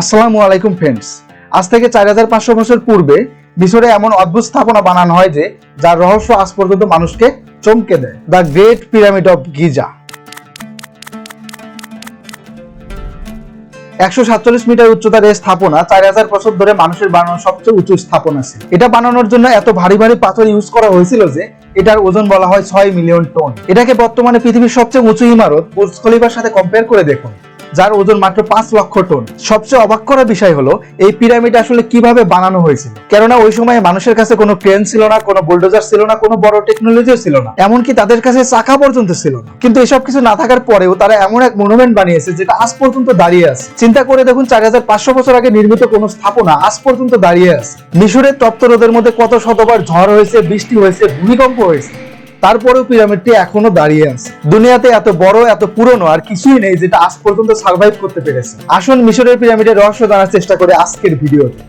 আসসালামু আলাইকুম ফ্রেন্ডস আজ থেকে চার হাজার পাঁচশো বছর পূর্বে মিশরে এমন অদ্ভুত স্থাপনা বানানো হয় যে, যার রহস্য আজ পর্যন্ত মানুষকে চমকে দেয়। The Great Pyramid of Giza একশো সাতচল্লিশ মিটার উচ্চতার এই স্থাপনা চার হাজার বছর ধরে মানুষের বানানো সবচেয়ে উঁচু স্থাপনা ছিল। এটা বানানোর জন্য এত ভারী ভারী পাথর ইউজ করা হয়েছিল যে, এটার ওজন বলা হয় ছয় মিলিয়ন টন। এটাকে বর্তমানে পৃথিবীর সবচেয়ে উঁচু ইমারত বুর্জ খলিফার সাথে কম্পেয়ার করে দেখুন। যার ওজন মাত্র পাঁচ লক্ষ টন। সবচেয়ে অবাক করা বিষয় হলো, এই পিরামিড আসলে কীভাবে বানানো হয়েছিল? কেননা ওই সময় মানুষের কাছে কোনো ক্রেন ছিল না, কোনো বুলডোজার ছিল না, কোনো বড় টেকনোলজিও ছিল না। এমনকি তাদের কাছে চাকা পর্যন্ত ছিল না। কিন্তু এসব কিছু না থাকার পরেও তারা এমন এক মনুমেন্ট বানিয়েছে যেটা আজ পর্যন্ত দাঁড়িয়ে আছে। চিন্তা করে দেখুন, চার হাজার পাঁচশো বছর আগে নির্মিত কোনো স্থাপনা আজ পর্যন্ত দাঁড়িয়ে আছে। মিশরের তপ্ত রোদের মধ্যে কত শতবার ঝড় হয়েছে, বৃষ্টি হয়েছে, ভূমিকম্প হয়েছে। তারপরেও পিরামিডটি এখনও দাঁড়িয়ে আছে। দুনিয়াতে এত বড়, এত পুরনো আর কিছুই নেই যেটা আজ পর্যন্ত সার্ভাইভ করতে পেরেছে। আসুন মিশরের পিরামিডের রহস্য জানার চেষ্টা করে আজকের ভিডিওতে।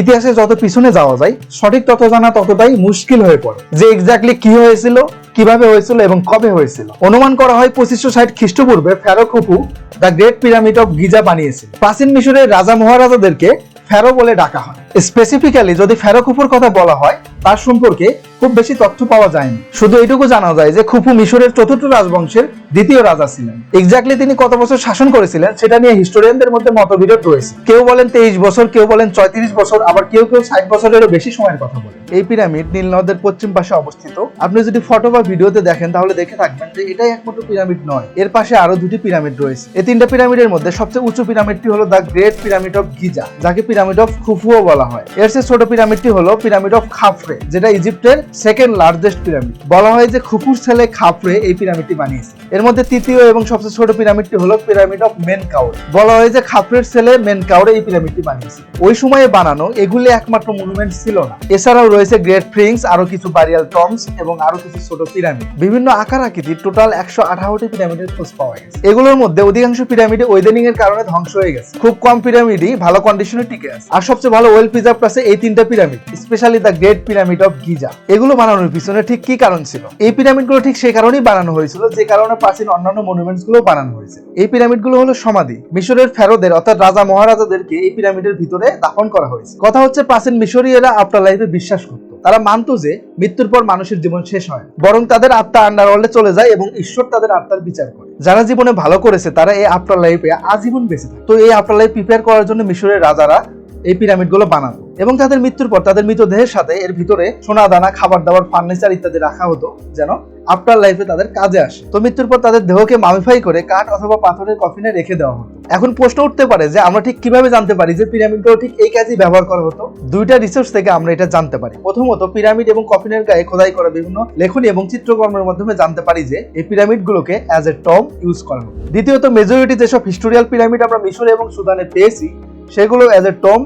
ইতিহাসে যত পিছনে যাওয়া যায়, সঠিক তথ্য জানা ততটাই মুশকিল হয়ে পড়ে। যে এক্স্যাক্টলি কি হয়েছিল, কীভাবে হয়েছিল এবং কবে হয়েছিল। অনুমান করা হয় পঁচিশশো ষাট খ্রিস্টপূর্বে pharaoh Khufu the Great Pyramid of Giza বানিয়েছিল। প্রাচীন মিশরের রাজা মহারাজাদেরকে ফেরো বলে ডাকা হয়। স্পেসিফিক্যালি যদি ফেরো কুপুর কথা বলা হয় তার সম্পর্কে খুব বেশি তথ্য পাওয়া যায়নি। শুধু এইটুকু জানা যায় যে খুপু মিশরের চতুর্থ রাজবংশের দ্বিতীয় রাজা ছিলেন। এক্স্যাক্টলি তিনি কত বছর শাসন করেছিলেন সেটা নিয়ে হিস্টোরিয়ানদের মধ্যে মতবিরোধ রয়েছে। কেউ বলেন তেইশ বছর, কেউ বলেন ছয়ত্রিশ বছর, আবার কেউ কেউ ষাট বছরেরও বেশি সময়ের কথা বলেন। এই পিরামিড নীল নদের পশ্চিম পাশে অবস্থিত। আপনি যদি ফটো বা ভিডিওতে দেখেন তাহলে দেখে থাকবেন যে এটাই একমাত্র পিরামিড নয়। এর পাশে আরও দুটি পিরামিড রয়েছে। এই তিনটা পিরামিডের মধ্যে সবচেয়ে উঁচু পিরামিডটি হলো the Great Pyramid of Giza, যাকে পিরামিড অফ খুফুও বলা হয়। এর চেয়ে ছোট পিরামিডটি হলো পিরামিড অফ খাফরে, যেটা ইজিপ্টের সেকেন্ড লার্জেস্ট পিরামিড বলা হয় যে খুফুর ছেলে খাফরে এই পিরামিডটি বানিয়েছে। এর মধ্যে তৃতীয় এবং সবচেয়ে ছোট পিরামিডটি হলো পিরামিড অফ মেন কাউরে বলা হয় যে খাফরের ছেলে মেন কাউরে এই পিরামিডটি বানিয়েছে। ওই সময়ে বানানো এগুলি একমাত্র মনুমেন্ট ছিল না। এছাড়াও রয়েছে গ্রেট ফ্রিংস আরও কিছু বারিয়াল টমস এবং আরও কিছু ছোট পিরামিড বিভিন্ন আকার আকৃতির টোটাল একশো আঠারোটি পিরামিডের খোঁজ পাওয়া গেছে। এগুলোর মধ্যে অধিকাংশ পিরামিডে ওয়েদেনিং এর কারণে ধ্বংস হয়ে গেছে। খুব কম পিরামিডই ভালো কন্ডিশনে টিকে আছে। আর সবচেয়ে ভালো ওয়েল প্রিজার্ভ আছে এই তিনটা pyramid specially the Great Pyramid of Giza এগুলো বানানোর পিছনে ঠিক কি কারণ ছিল? এই পিরামিডগুলো ঠিক সেই কারণেই বানানো হয়েছিল, যে কারণে প্রাচীন অন্যান্য মনুমেন্টসগুলো বানানো হয়েছে। এই পিরামিডগুলো হলো সমাধি। মিশরের ফেরোদের, অর্থাৎ রাজা মহারাজাদেরকে এই পিরামিডের ভিতরে দাফন করা হয়েছে। কথা হচ্ছে প্রাচীন মিশরীয়রা আফটার লাইফে বিশ্বাস করত। তারা মানতো যে মৃত্যুর পর মানুষের জীবন শেষ হয়। বরং তাদের আত্মা আন্ডারওয়ার্ল্ডে চলে যায় এবং ঈশ্বর তাদের আত্মার বিচার করে। যারা জীবনে ভালো করেছে, তারা এই আফটার লাইফে আজীবন বেঁচে থাকে। তো এই আফটার লাইফ প্রিপেয়ার করার জন্য মিশরের রাজারা এই পিরামিডগুলো বানাতো। এবং তাদের মৃত্যুর পর তাদের মৃতদেহের সাথে এর ভিতরে সোনা দানা খাবার দাবার ফার্নিচার ইত্যাদি রাখা হতো যেন আফটার লাইফে তাদের কাজে আসে। তো মৃত্যুর পর তাদের দেহকে মামিফাই করে কাঠ অথবা পাথরের কফিনে রেখে দেওয়া হতো। এখন প্রশ্ন উঠতে পারে যে আমরা ঠিক কীভাবে জানতে পারি যে পিরামিডগুলো ঠিক এই কাজেই ব্যবহার করা হতো? দুইটা রিসোর্স থেকে আমরা এটা জানতে পারি। প্রথমত, পিরামিড এবং কফিনের গায়ে খোদাই করা বিভিন্ন লেখনী এবং চিত্রকর্মের মাধ্যমে জানতে পারি যে এই পিরামিডগুলোকে অ্যাজ এ টম ইউজ করা হতো। দ্বিতীয়ত মেজরিটি যেসব হিস্টোরিয়াল পিরামিড আমরা মিশরে এবং সুদানে পেয়েছি সেগুলো অ্যাজ এ টম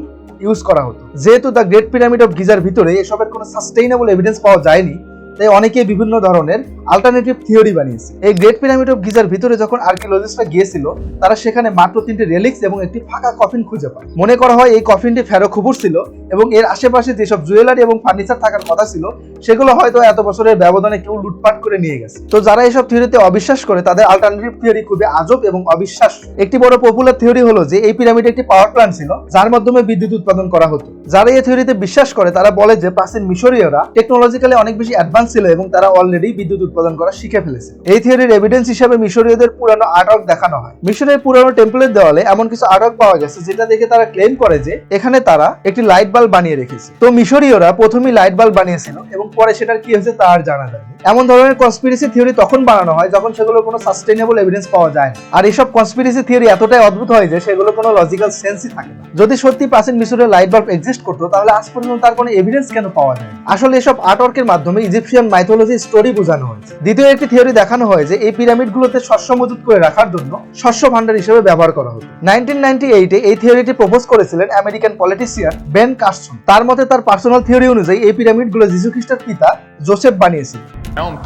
ইউজ করা হতো। যেহেতু দ্য গ্রেট পিরামিড অফ গিজার ভিতরে এসবের কোনো সাস্টেইনেবল এভিডেন্স পাওয়া যায়নি, তাই অনেকেই বিভিন্ন ধরনের আলটারনেটিভ থিওরি বানিয়েছে। এই গ্রেট পিরামিড অফ গিজার ভিতরে যখন আর্কিওলজিস্টরা গিয়েছিল, তারা সেখানে মাত্র তিনটে রেলিক্স এবং একটি ফাঁকা কফিন খুঁজে পায়। মনে করা হয় এই কফিনটি ফেরো খুবুর ছিল এবং এর আশেপাশে যেসব জুয়েলারি এবং ফার্নিচার থাকার কথা ছিল, সেগুলো হয়তো এত বছরের ব্যবধানে কেউ লুটপাট করে নিয়ে গেছে। তো যারা এসব থিওরিতে অবিশ্বাস করে, তাদের আলটারনেটিভ থিওরি খুবই আজব এবং অবিশ্বাস একটি বড় পপুলার থিওরি হলো যে, এই পিরামিডে একটি পাওয়ার প্ল্যান্ট ছিল, যার মাধ্যমে বিদ্যুৎ উৎপাদন করা হতো। যারা এই থিওরিতে বিশ্বাস করে, তারা বলে যে, প্রাচীন মিশরীয়রা টেকনোলজিক্যালি অনেক বেশি অ্যাডভান্স ছিল এবং তারা অলরেডি বিদ্যুৎ উৎপাদন করা শিখে ফেলেছে। এই থিওরির এভিডেন্স হিসেবে মিশরীয়দের পুরানো আর্টওয়ার্ক দেখানো হয়। মিশরের পুরানো টেম্পলের দেওয়ালে এমন কিছু আর্টওয়ার্ক পাওয়া গেছে, যেটা দেখে তারা ক্লেম করে যে এখানে তারা একটি লাইট বাল্ব বানিয়ে রেখেছে। তো মিশরীয়রা প্রথমেই লাইট বাল্ব বানিয়েছিল এবং পরে সেটার কি হয়েছে তা আর জানা যায়নি। এমন ধরনের কনস্পিরেসি থিওরি তখন বানানো হয় যখন সেগুলোর কোনো সাস্টেইনেবল এভিডেন্স পাওয়া যায় না আর এইসব কনস্পিরেসি থিওরি এতটাই অদ্ভুত হয় যে সেগুলো কোনো লজিক্যাল সেন্সই থাকে না। যদি সত্যি প্রাচীন মিশরের লাইট বাল্ব এক্সিস্ট করতো, তাহলে আজ পর্যন্ত তার কোনো এভিডেন্স কেন পাওয়া যায় আসলে এসব আর্টওয়ার্কের মাধ্যমে ইজিপশিয়ান মাইথোলজি স্টোরি বোঝানো হয়েছে দ্বিতীয় একটি থিওরি দেখানো হয় যে এই পিরামিডগুলোতে শস্য মজুত করে রাখার জন্য শস্য ভান্ডার হিসেবে ব্যবহার করা হতো নাইনটিন নাইনটি এইটে এই থিওরিটি প্রপোজ করেছিলেন আমেরিকান পলিটিশিয়ান বেন কার্সন তার মতে তার পার্সোনাল থিওরি অনুযায়ী এই পিরামিডগুলো যিশু খ্রিস্টের পিতা জোসেফ বানিয়েছিলেন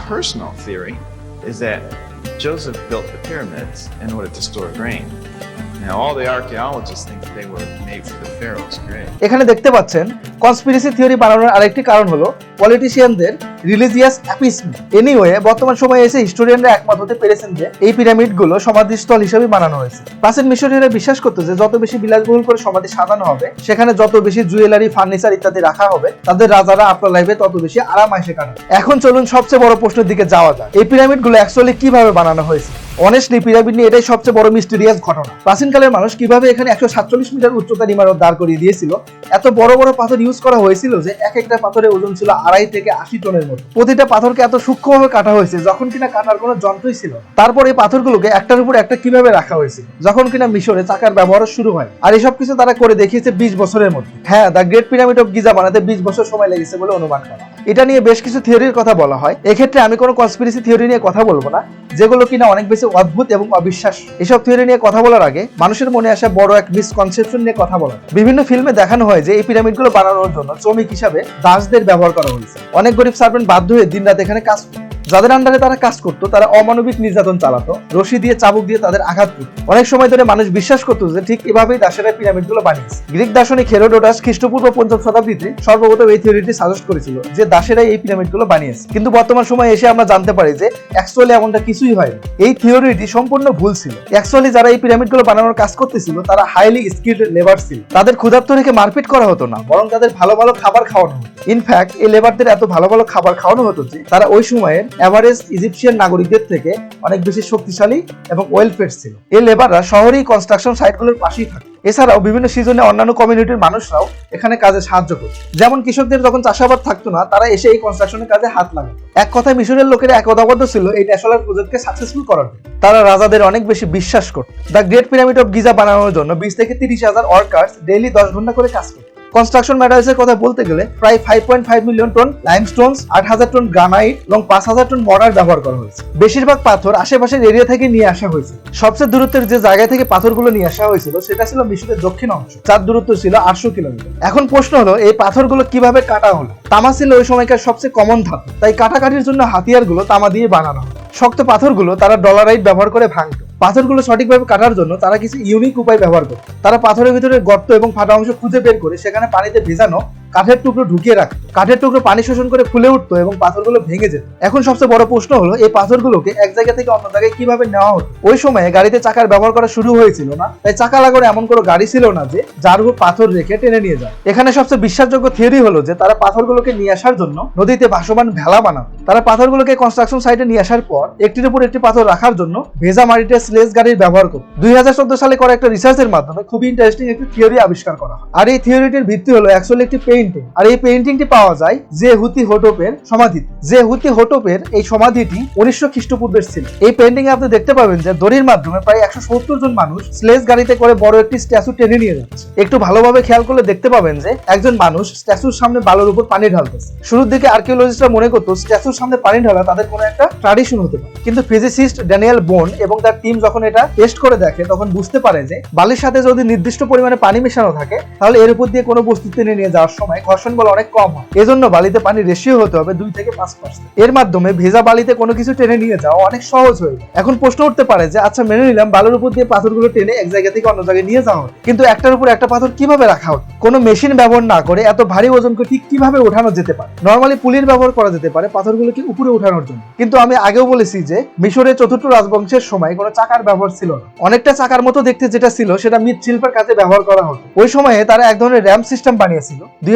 personal theory is that Joseph built the pyramids in order to store grain. Now, all the archaeologists think that they were made for the pharaoh's grave. এখানে দেখতে পাচ্ছেন কনস্পিরেসি থিওরি বানানোর আরেকটি কারণ হলো পলিটিশিয়ানদের রিলিজিয়াস অ্যাপিসমেন্ট এনিওয়ে বর্তমান সময়ে এসে হিস্টোরিয়ানরা একমত হতে পেরেছেন যে এই সমাধিস্থল হিসেবে বানানো হয়েছে। প্রাচীন বিশ্বাস করতো যে যত বেশি বিলাসবহুল করে সমাধি সাজানো হবে, সেখানে যত বেশি জুয়েলারি ফার্নিচার ইত্যাদি রাখা হবে, তাদের রাজারা আফটার লাইফে তত বেশি আরাম কাটাবে। এখন চলুন সবচেয়ে বড় প্রশ্নের দিকে যাওয়া যায় এই পিরামিডগুলো অ্যাকচুয়ালি কীভাবে বানানো হয়েছে? অনেস্টলি পিরামিড নিয়ে এটাই সবচেয়ে বড় মিস্টেরিয়াস ঘটনা। প্রাচীনকালের মানুষ কীভাবে এখানে একশো সাতচল্লিশ মিটার উচ্চতার ইমারত দাঁড় করিয়ে দিয়েছিল এত বড় বড় পাথর ইউজ করা হয়েছিল যে এক একটা পাথরের ওজন ছিল আড়াই থেকে আশি টনের মতো। প্রতিটা পাথরকে এত সূক্ষ্মভাবে কাটা হয়েছে, যখন কিনা কাটার কোনো যন্ত্রই ছিল তারপর এই পাথরগুলোকে একটার উপর একটা কীভাবে রাখা হয়েছে? যখন কিনা মিশরে চাকার ব্যবহার শুরু হয়। আর এসব কিছু তারা করে দেখিয়েছে বিশ বছরের মধ্যে। হ্যাঁ the Great Pyramid of Giza বানাতে বিশ বছর সময় লেগেছে বলে অনুমান করা এটা নিয়ে বেশ কিছু থিওরির কথা বলা হয়। এক্ষেত্রে আমি কোনো কনস্পিরেসি থিওরি নিয়ে কথা বলব না, যেগুলো কিনা অনেক বেশি অদ্ভুত এবং অবিশ্বাস এসব থিওরি নিয়ে কথা বলার আগে মানুষের মনে আসা বড় এক মিসকনসেপশন নিয়ে কথা বলা। বিভিন্ন ফিল্মে দেখানো হয় যে এই পিরামিডগুলো বানানোর জন্য শ্রমিক হিসাবে দাসদের ব্যবহার করা হয়েছে অনেক গরিব সার্ভেন্ট বাধ্য হয়ে দিন রাত এখানে কাজ। যাদের আন্ডারে তারা কাজ করতো, তারা অমানবিক নির্যাতন চালাতো, রশি দিয়ে, চাবুক দিয়ে তাদের আঘাত করত। অনেক সময় ধরে মানুষ বিশ্বাস করতো যে ঠিক এভাবেই দাসেরা পিরামিডগুলো বানিয়েছে। গ্রিক দার্শনিক হেরোডোটাস খ্রিস্টপূর্ব পঞ্চম শতাব্দীতে সর্বপ্রথম এই থিওরিটি সাজেস্ট করেছিল যে দাসেরাই এই পিরামিডগুলো বানিয়েছে। কিন্তু বর্তমান সময়ে এসে আমরা জানতে পারি যে অ্যাকচুয়ালি এমনটা কিছুই হয়নি। এই থিওরিটি সম্পূর্ণ ভুল ছিল। অ্যাকচুয়ালি যারা এই পিরামিডগুলো বানানোর কাজ করতেছিল, তারা হাইলি স্কিল্ড লেবার ছিল। তাদের ক্ষুধার্ত রেখে মারপিট করা হতো না, বরং তাদের ভালো ভালো খাবার খাওয়ানো হতো। ইনফ্যাক্ট এই লেবারদের এত ভালো ভালো খাবার খাওয়ানো হতো যে তারা ওই সময়ের এভারেজ ইজিপশিয়ান নাগরিকদের থেকে অনেক বেশি শক্তিশালী এবং ওয়েলফেয়ার ছিল। এই লেবাররা শহরেই কনস্ট্রাকশন সাইটগুলোর পাশেই থাকে। এছাড়াও বিভিন্ন সিজনে অন্যান্য কমিউনিটির মানুষরাও এখানে কাজে সাহায্য করত যেমন কৃষকদের যখন চাষাবাদ থাকতো না, তারা এসে এই কনস্ট্রাকশনের কাজে হাত লাগাতো। এক কথায় মিশরের লোকেরা একতাবদ্ধ ছিল এই ন্যাশনাল প্রজেক্টকে সাকসেসফুল করার। তারা রাজাদের অনেক বেশি বিশ্বাস করত। The Great Pyramid of Giza বানানোর জন্য বিশ থেকে তিরিশ হাজার ওয়ার্কার্স ডেইলি দশ ঘণ্টা করে কাজ করত। কনস্ট্রাকশন ম্যাটেরিয়ালসের কথা বলতে গেলে প্রায় five point five million ton limestones আট হাজার টন গ্রানাইট এবং পাঁচ হাজার টন মর্টার ব্যবহার করা হয়েছে। বেশিরভাগ পাথর আশেপাশের এরিয়া থেকে নিয়ে আসা হয়েছে। সবচেয়ে দূরত্বের যে জায়গা থেকে পাথরগুলো নিয়ে আসা হয়েছিল, সেটা ছিল মিশরের দক্ষিণ অংশ। যার দূরত্ব ছিল আটশো কিলোমিটার। এখন প্রশ্ন হলো, এই পাথরগুলো কীভাবে কাটা হলো? তামা ছিল ওই সময়কার সবচেয়ে কমন ধাতু। তাই কাটাকাটির জন্য হাতিয়ারগুলো তামা দিয়ে বানানো শক্ত পাথরগুলো তারা ডলারাইট ব্যবহার করে ভাঙতো। পাথরগুলো সঠিকভাবে কাটার জন্য তারা কিছু ইউনিক উপায় ব্যবহার করত তারা পাথরের ভিতরে গর্ত এবং ফাটা অংশ খুঁজে বের করে, সেখানে পানিতে ভেজানো কাঠের টুকরো ঢুকিয়ে রাখতো। কাঠের টুকরো পানি শোষণ করে ফুলে উঠতো এবং পাথরগুলো ভেঙে যেত। এখন সবচেয়ে বড় প্রশ্ন হলো, এই পাথরগুলোকে এক জায়গা থেকে অন্য জায়গায় কীভাবে নেওয়া হতো? ওই সময়ে গাড়িতে চাকার ব্যবহার করা শুরু হয়েছিল না, তাই চাকা লাগানো এমন কোনো গাড়ি ছিল না যে, যার উপর পাথর রেখে টেনে নিয়ে যায়। এখানে সবচেয়ে বিশ্বাসযোগ্য থিওরি হলো যে, তারা পাথরগুলোকে নিয়ে আসার জন্য নদীতে ভাসমান ভেলা বানাতো। তারা পাথরগুলোকে কনস্ট্রাকশন সাইটে নিয়ে আসার পর, একটির উপর একটি পাথর রাখার জন্য ভেজা মাটিতে স্লেজ গাড়ির ব্যবহার করত। দুই হাজার চোদ্দ সালে করা একটা রিসার্চের মাধ্যমে খুবই ইন্টারেস্টিং একটি থিওরি আবিষ্কার করা হয়। আর এই থিওরিটির ভিত্তি হলো অ্যাকচুয়ালি একটি পেইন্টিং আর এই পেইন্টিংটি পাওয়া যায় যে হুতি হোটোপের সমাধি। যে হুতি হোটোপের এই সমাধিটি উনিশশো খ্রিস্টপূর্বের ছিল। এই পেইন্টিং এ আপনি দেখতে পাবেন যে দড়ির মাধ্যমে প্রায় একশো সত্তর জন মানুষ স্লেজ গাড়িতে করে বড় একটি স্ট্যাচু টেনে নিয়ে যাচ্ছে। একটু ভালোভাবে খেয়াল করলে দেখতে পাবেন যে একজন মানুষ স্ট্যাচুর সামনে বালুর উপর পানি ঢালতেছে। শুরুর দিকে আর্কিওলজিস্টরা মনে করতো স্ট্যাচুর সামনে পানি ঢালা তাদের কোনো একটা ট্রাডিশন হতে পারে। কিন্তু ফিজিসিস্ট ড্যানিয়েল বোন এবং তার টিম যখন এটা টেস্ট করে দেখে, তখন বুঝতে পারে যে বালির সাথে যদি নির্দিষ্ট পরিমাণে পানি মেশানো থাকে, তাহলে এর উপর দিয়ে কোনো বস্তু টেনে নিয়ে যাওয়ার সময় ঘর্ষণ বল অনেক কম হয়। এজন্য বালিতে পানি রেশিও হতে হবে দুই থেকে পাঁচ পার্সেন্ট এর মাধ্যমে ভেজা বালিতে কোনো কিছু টেনে নিয়ে যাওয়া অনেক সহজ হয়ে এখন প্রশ্ন উঠতে পারে যে আচ্ছা মেনে নিলাম, বালুর উপর দিয়ে পাথরগুলো টেনে এক জায়গা থেকে অন্য জায়গায় নিয়ে যাওয়া হতো কিন্তু একটার উপর একটা পাথর কীভাবে রাখা হতো কোনো মেশিন ব্যবহার না করে এত ভারী ওজনকে ঠিক কীভাবে ওঠানো যেতে পারে? নর্মালি পুলির ব্যবহার করা যেতে পারে পাথরগুলোকে উপরে ওঠানোর জন্য। কিন্তু আমি আগেও বলেছি যে মিশরের চতুর্থ রাজবংশের সময় কোনো চাকার ব্যবহার ছিল না। অনেকটা চাকার মতো দেখতে যেটা ছিল, সেটা মৃৎ শিল্পের কাজে ব্যবহার করা হতো। ওই সময়ে তারা এক ধরনের র্যাম সিস্টেম বানিয়েছিল। দুই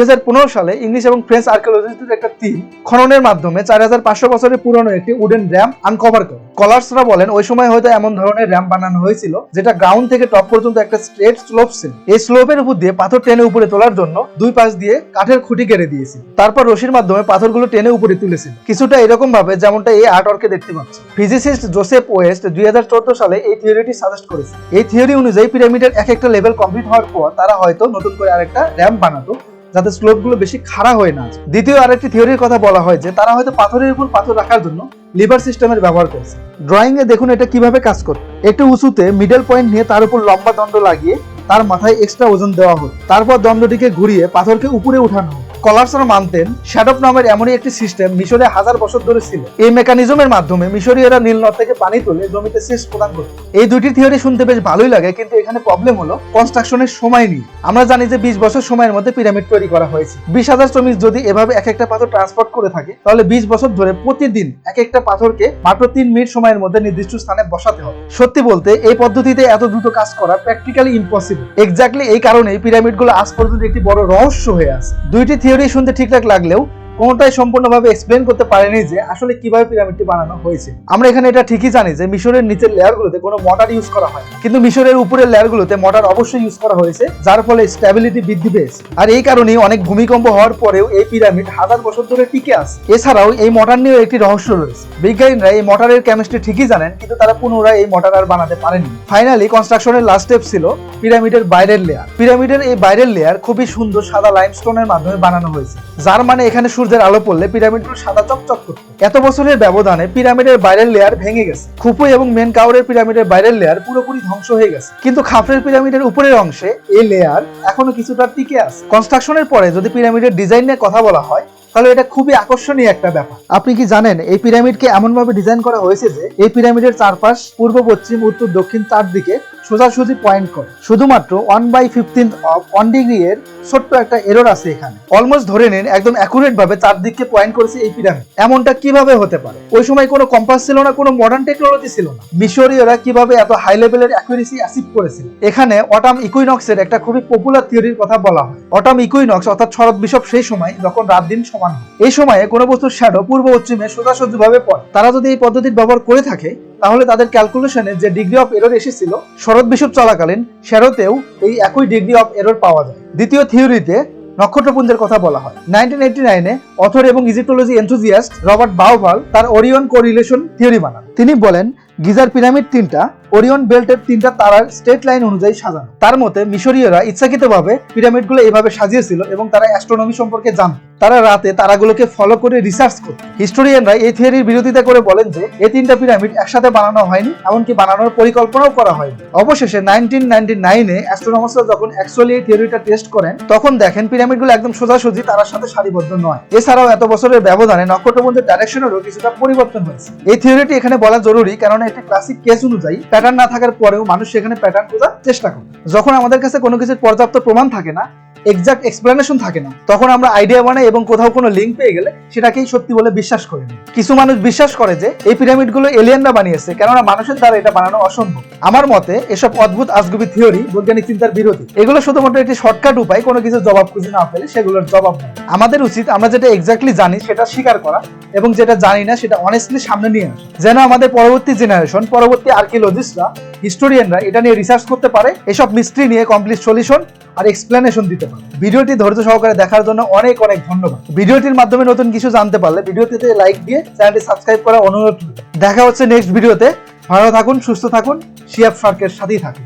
সালে ইংলিশ এবং ফ্রেঞ্চ আর্কিওলজিস্টদের একটা টিম খননের মাধ্যমে চার হাজার পাঁচশো বছরের পুরনো একটি উডেন র্যাম আনকভার করে। কলার্সরা বলেন, ওই সময় হয়তো এমন ধরনের র্যাম বানানো হয়েছিল, যেটা গ্রাউন্ড থেকে টপ পর্যন্ত একটা স্ট্রেট স্লোপ ছিল। এই স্লোপের উপর দিয়ে পাথর টেনে উপরে তোলার জন্য দুই পাশ দিয়ে কাঠের খুঁটি কেটে দিয়েছিল তারপর রশির মাধ্যমে পাথরগুলো টেনে উপরে তুলেছিল। কিছুটা এরকম ভাবে যেমনটা এই আর্টওয়ার্কে দেখতে পাচ্ছি। ফিজিসিস্ট জোসেফ ওয়েস্ট দুই হাজার চোদ্দ সালে এই থিওরিটি সাজেস্ট করেছে। এই থিওরি অনুযায়ী পিরামিডের এক একটা লেভেল কমপ্লিট হওয়ার পর তারা হয়তো নতুন করে আরেকটা র্যাম্প বানাতো। যাতে স্লোপগুলো বেশি খাড়া হয়ে না। দ্বিতীয় আরেকটি থিওরির কথা বলা হয় যে, তারা হয়তো পাথরের উপর পাথর রাখার জন্য লিভার সিস্টেমের ব্যবহার করেছে। ড্রয়িং এ দেখুন এটা কীভাবে কাজ করে একটু উঁচুতে মিডল পয়েন্ট নিয়ে তার উপর লম্বা দণ্ড লাগিয়ে তার মাথায় এক্সট্রা ওজন দেওয়া হতো তারপর দণ্ডটিকে ঘুরিয়ে পাথরকে উপরে উঠানো হতো স্কলারসরা মানতেন শ্যাডপ নামের এমনই একটি সিস্টেম মিশরে হাজার বছর ধরে ছিল। এই মেকানিজমের মাধ্যমে মিশরীয়রা নীল নদ থেকে পানি তুলে জমিতে সেচ প্রদান করত। এই দুইটি থিওরি শুনতে বেশ ভালোই লাগে, কিন্তু এখানে প্রবলেম হলো কনস্ট্রাকশনের সময় নেই। আমরা জানি যে বিশ বছর সময়ের মধ্যে পিরামিড তৈরি করা হয়েছে। বিশ হাজার শ্রমিক যদি এভাবে এক একটা পাথর ট্রান্সপোর্ট করে থাকে, তাহলে বিশ বছর ধরে প্রতিদিন এক একটা পাথরকে মাত্র তিন মিনিট সময়ের মধ্যে নির্দিষ্ট স্থানে বসাতে হবে। সত্যি বলতে, এই পদ্ধতিতে এত দ্রুত কাজ করা প্র্যাকটিক্যালি ইম্পসিবল এক্স্যাক্টলি এই কারণেই পিরামিডগুলো আজ পর্যন্ত একটি বড় রহস্য হয়ে আছে। দুইটি থিওরি শুনতে ঠিকঠাক লাগলেও কোনোটাই সম্পূর্ণভাবে এক্সপ্লেন করতে পারেনি যে আসলে কীভাবে পিরামিডটি বানানো হয়েছে। আমরা এখানে এটা ঠিকই জানি যে মিশরের নিচের লেয়ারগুলোতে কোনো মটার ইউজ করা হয় কিন্তু মিশরের উপরের লেয়ারগুলোতে মটার অবশ্যই ইউজ করা হয়েছে, যার ফলে স্ট্যাবিলিটি বৃদ্ধি পেয়েছে। আর এই কারণেই অনেক ভূমিকম্প হওয়ার পরেও এই পিরামিড হাজার বছর ধরে টিকে আছে। এছাড়াও এই মটার নিয়েও একটি রহস্য রয়েছে। বিজ্ঞানীরা এই মটারের কেমিস্ট্রি ঠিকই জানেন, কিন্তু তারা পুনরায় এই মটার আর বানাতে পারেনি। ফাইনালি কনস্ট্রাকশনের লাস্ট স্টেপ ছিল পিরামিডের বাইরের লেয়ার পিরামিডের এই বাইরের লেয়ার খুবই সুন্দর সাদা লাইমস্টোনের মাধ্যমে বানানো হয়েছে, যার মানে এখানে সূর্যের আলো পড়লে পিরামিডগুলো সাদা চকচক করত। এত বছরের ব্যবধানে পিরামিডের বাইরের লেয়ার ভেঙে গেছে। খুপু এবং মেন কাউরের পিরামিডের বাইরের লেয়ার পুরোপুরি ধ্বংস হয়ে গেছে। কিন্তু খাফরের পিরামিডের উপরের অংশে এই লেয়ার এখনও কিছুটা টিকে আছে। কনস্ট্রাকশনের পরে যদি পিরামিডের ডিজাইন নিয়ে কথা বলা হয়, তাহলে এটা খুবই আকর্ষণীয় একটা ব্যাপার। আপনি কি জানেন, এই পিরামিডকে এমন ভাবে ডিজাইন করা হয়েছে যে, এই পিরামিডের চারপাশ পূর্ব, পশ্চিম, উত্তর, দক্ষিণ চারদিকে সোজাসুজি পয়েন্ট করে। শুধুমাত্র one by fifteenth of one degree এর ছোট্ট একটা এরর আছে এখানে। অলমোস্ট ধরে নিন, একদম অ্যাকুরেট ভাবে চারদিকে পয়েন্ট করেছে এই পিরামিড এমনটা কীভাবে হতে পারে? ওই সময় কোনো কম্পাস ছিল না, কোনো মডার্ন টেকনোলজি ছিল না। মিশরীয়রা কীভাবে এত হাই লেভেলের অ্যাকুরেসি অ্যাচিভ করেছিল? এখানে অটাম ইকুইনক্সের একটা খুবই পপুলার থিওরির কথা বলা হয়। অটাম ইকুইনক্স অর্থাৎ শরৎ বিশপ সেই সময় যখন রাত দিন সমান হয়। এই সময়ে কোনো বস্তুর শ্যাডো পূর্ব পশ্চিমে সোজাসুজি ভাবে পড়ে। তারা যদি এই পদ্ধতির ব্যবহার করে থাকে তাহলে তাদের ক্যালকুলেশনে যে ডিগ্রি অফ এরর এসেছিল, শরৎ বিশপ চলাকালীন সেরতেও এই একই ডিগ্রি অফ এরর পাওয়া যায়। দ্বিতীয় থিওরিতে নক্ষত্রপুঞ্জের কথা বলা হয়। নাইনটিন এইটি নাইনে অথর এবং ইজিপ্টোলজি এনথুজিয়াস্ট রবার্ট বাউভাল তার ওরিয়ন কোরিলেশন থিওরি বানান। তিনি বলেন, গিজার পিরামিড তিনটা ওরিয়ন বেল্টের তিনটা তারার স্টেট লাইন অনুযায়ী সাজানো। তার মতে, মিশরীয়রা ইচ্ছাকৃতভাবে পিরামিডগুলো এভাবে সাজিয়েছিল এবং তারা অ্যাস্ট্রোনমি সম্পর্কে জানত তারা রাতে তারাগুলোকে ফলো করে রিসার্চ করত হিস্টোরিয়ানরা এই থিওরির বিরোধিতা করে বলেন যে, এই তিনটা পিরামিড একসাথে বানানো হয়নি, এমনকি বানানোর পরিকল্পনাও করা হয়নি। অবশেষে নাইনটিন নাইনটি নাইনে অ্যাস্ট্রোনমার্সরা যখন অ্যাকচুয়ালি এই থিওরিটা টেস্ট করেন, তখন দেখেন পিরামিডগুলো একদম সোজাসুজি তারার সাথে সারিবদ্ধ নয়। এছাড়াও এত বছরের ব্যবধানে নক্ষত্রপুঞ্জের ডাইরেকশনেরও কিছুটা পরিবর্তন হয়েছে। এই থিওরিটি এখানে বলা জরুরি কারণ একটি ক্লাসিক কেস অনুযায়ী প্যাটার্ন না থাকার পরেও মানুষ সেখানে প্যাটার্ন খোঁজার চেষ্টা করে। যখন আমাদের কাছে কোনো কিছুর পর্যাপ্ত প্রমাণ থাকে না এক্সাক্ট এক্সপ্লেনেশন থাকে না। তখন আমরা আইডিয়া বানাই এবং কোথাও কোনো লিঙ্ক পেয়ে গেলে সেটাকেই সত্যি বলে বিশ্বাস করি না। কিছু মানুষ বিশ্বাস করে যে এই পিরামিডগুলো এলিয়ানরা বানিয়েছে, কেননা মানুষের দ্বারা এটা বানানো অসম্ভব। আমার মতে, এসব অদ্ভুত আজগুবি থিওরি বৈজ্ঞানিক চিন্তার বিরোধী। এগুলো শুধুমাত্র একটি শর্টকাট উপায়, কোনো কিছু জবাব খুঁজে না পেলে সেগুলোর জবাব আমাদের উচিত আমরা যেটা এক্স্যাক্টলি জানি, সেটা স্বীকার করা এবং যেটা জানি না, সেটা অনেস্টলি সামনে নিয়ে আসা। যেন আমাদের পরবর্তী জেনারেশন পরবর্তী আর্কিওলজিস্টরা হিস্টোরিয়ানরা এটা নিয়ে রিসার্চ করতে পারে, এসব মিস্ট্রি নিয়ে কমপ্লিট সলিউশন আর এক্সপ্লেনেশন দিতে পারে। ভিডিওটি ধৈর্য সহকারে দেখার জন্য অনেক অনেক ধন্যবাদ। ভিডিওটির মাধ্যমে নতুন কিছু জানতে পারলে ভিডিওটিতে লাইক দিয়ে চ্যানেলটি সাবস্ক্রাইব করা অনুরোধ দেখা হচ্ছে নেক্সট ভিডিওতে ভালো থাকুন, সুস্থ থাকুন, শিয়াব সার্কের সাথেই থাকুন।